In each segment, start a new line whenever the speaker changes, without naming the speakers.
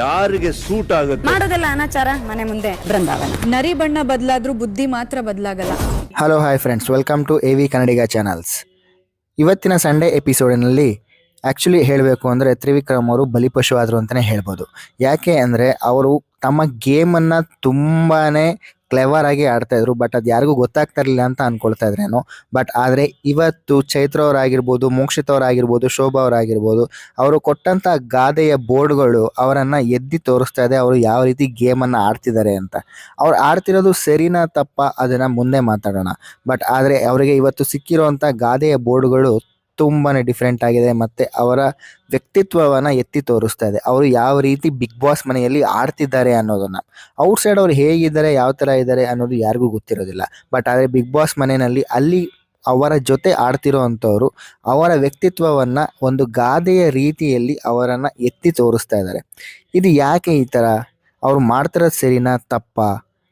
ಯಾರಿಗೆ ಸೂಟ್ ಆಗುತ್ತೆ?
ಮಾಡೋದಲ್ಲ ಅನಾಚಾರ ಮನೆ ಮುಂದೆ. ಬೃಂದಾವನ
ನರಿ ಬಣ್ಣ ಬದಲಾದ್ರೂ ಬುದ್ಧಿ ಮಾತ್ರ ಬದಲಾಗಲ್ಲ.
Hello hi friends welcome to A V Kannadiga channels ಇವತ್ತಿನ ಸಂಡೇ ಎಪಿಸೋಡಿನಲ್ಲಿ ಆ್ಯಕ್ಚುಲಿ ಹೇಳಬೇಕು ಅಂದರೆ ತ್ರಿವಿಕ್ರಮ್ ಅವರು ಬಲಿಪಶು ಆದರು ಅಂತಲೇ ಹೇಳ್ಬೋದು. ಯಾಕೆ ಅಂದರೆ ಅವರು ತಮ್ಮ ಗೇಮನ್ನು ತುಂಬಾ ಕ್ಲೆವರ್ ಆಗಿ ಆಡ್ತಾ ಇದ್ರು ಬಟ್ ಅದು ಯಾರಿಗೂ ಗೊತ್ತಾಗ್ತಾ ಇರಲಿಲ್ಲ ಅಂತ ಅನ್ಕೊಳ್ತಾ ಇದ್ರೇನೋ ಬಟ್ ಆದರೆ ಇವತ್ತು ಚೈತ್ರ ಅವರಾಗಿರ್ಬೋದು, ಮೋಕ್ಷಿತ್ ಅವರಾಗಿರ್ಬೋದು, ಶೋಭಾ ಅವರಾಗಿರ್ಬೋದು, ಅವರು ಕೊಟ್ಟಂಥ ಗಾದೆಯ ಬೋರ್ಡ್ಗಳು ಅವರನ್ನು ಎದ್ದಿ ತೋರಿಸ್ತಾ ಇದೆ, ಅವರು ಯಾವ ರೀತಿ ಗೇಮನ್ನು ಆಡ್ತಿದ್ದಾರೆ ಅಂತ. ಅವ್ರು ಆಡ್ತಿರೋದು ಸರಿನಾ ತಪ್ಪ ಅದನ್ನ ಮುಂದೆ ಮಾತಾಡೋಣ. ಬಟ್ ಆದರೆ ಅವರಿಗೆ ಇವತ್ತು ಸಿಕ್ಕಿರುವಂಥ ಗಾದೆಯ ಬೋರ್ಡ್ಗಳು ತುಂಬಾ ಡಿಫ್ರೆಂಟ್ ಆಗಿದೆ ಮತ್ತು ಅವರ ವ್ಯಕ್ತಿತ್ವವನ್ನು ಎತ್ತಿ ತೋರಿಸ್ತಾ ಇದೆ. ಅವರು ಯಾವ ರೀತಿ ಬಿಗ್ ಬಾಸ್ ಮನೆಯಲ್ಲಿ ಆಡ್ತಿದ್ದಾರೆ ಅನ್ನೋದನ್ನು. ಔಟ್ ಸೈಡ್ ಅವ್ರು ಹೇಗಿದ್ದಾರೆ, ಯಾವ ಥರ ಇದ್ದಾರೆ ಅನ್ನೋದು ಯಾರಿಗೂ ಗೊತ್ತಿರೋದಿಲ್ಲ. ಬಟ್ ಆದರೆ ಬಿಗ್ ಬಾಸ್ ಮನೆಯಲ್ಲಿ ಅಲ್ಲಿ ಅವರ ಜೊತೆ ಆಡ್ತಿರೋ ಅಂಥವ್ರು ಅವರ ವ್ಯಕ್ತಿತ್ವವನ್ನು ಒಂದು ಗಾದೆಯ ರೀತಿಯಲ್ಲಿ ಅವರನ್ನು ಎತ್ತಿ ತೋರಿಸ್ತಾ ಇದ್ದಾರೆ. ಇದು ಯಾಕೆ ಈ ಥರ ಅವ್ರು ಮಾಡ್ತಿರೋದು ಸರಿನಾ? ತಪ್ಪಾ?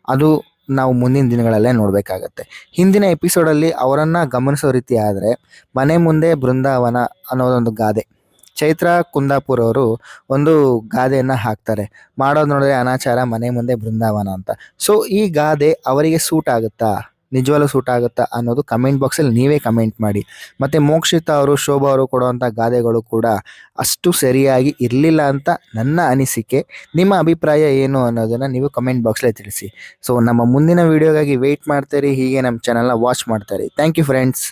ಅದು ನಾವು ಮುಂದಿನ ದಿನಗಳಲ್ಲೇ ನೋಡಬೇಕಾಗತ್ತೆ. ಹಿಂದಿನ ಎಪಿಸೋಡಲ್ಲಿ ಅವರನ್ನು ಗಮನಿಸೋ ರೀತಿ ಆದರೆ, ಮನೆ ಮುಂದೆ ಬೃಂದಾವನ ಅನ್ನೋದೊಂದು ಗಾದೆ. ಚೈತ್ರ, ಕುಂದಾಪುರ್ ಅವರು ಒಂದು ಗಾದೆಯನ್ನು ಹಾಕ್ತಾರೆ. ಮಾಡೋದು ನೋಡಿದ್ರೆ ಅನಾಚಾರ ಮನೆ ಮುಂದೆ ಬೃಂದಾವನ ಅಂತ. ಸೊ ಈ ಗಾದೆ ಅವರಿಗೆ ಸೂಟ್ ಆಗುತ್ತಾ? ನಿಜವಾಗ್ಲೂ ಸೂಟ್ ಆಗುತ್ತಾ ಅನ್ನೋದು ಕಮೆಂಟ್ ಬಾಕ್ಸಲ್ಲಿ ನೀವೇ ಕಮೆಂಟ್ ಮಾಡಿ. ಮತ್ತು ಮೋಕ್ಷಿತ ಅವರು, ಶೋಭಾ ಅವರು ಕೊಡುವಂಥ ಗಾದೆಗಳು ಕೂಡ ಅಷ್ಟು ಸರಿಯಾಗಿ ಇರಲಿಲ್ಲ ಅಂತ ನನ್ನ ಅನಿಸಿಕೆ. ನಿಮ್ಮ ಅಭಿಪ್ರಾಯ ಏನು ಅನ್ನೋದನ್ನು ನೀವು ಕಮೆಂಟ್ ಬಾಕ್ಸಲ್ಲಿ ತಿಳಿಸಿ. ಸೊ ನಮ್ಮ ಮುಂದಿನ ವೀಡಿಯೋಗಾಗಿ ವೆಯ್ಟ್ ಮಾಡ್ತೀರಿ ಹೀಗೆ ನಮ್ಮ ಚಾನಲ್ನ ವಾಚ್ ಮಾಡ್ತಾರೆ ಥ್ಯಾಂಕ್ ಯು ಫ್ರೆಂಡ್ಸ್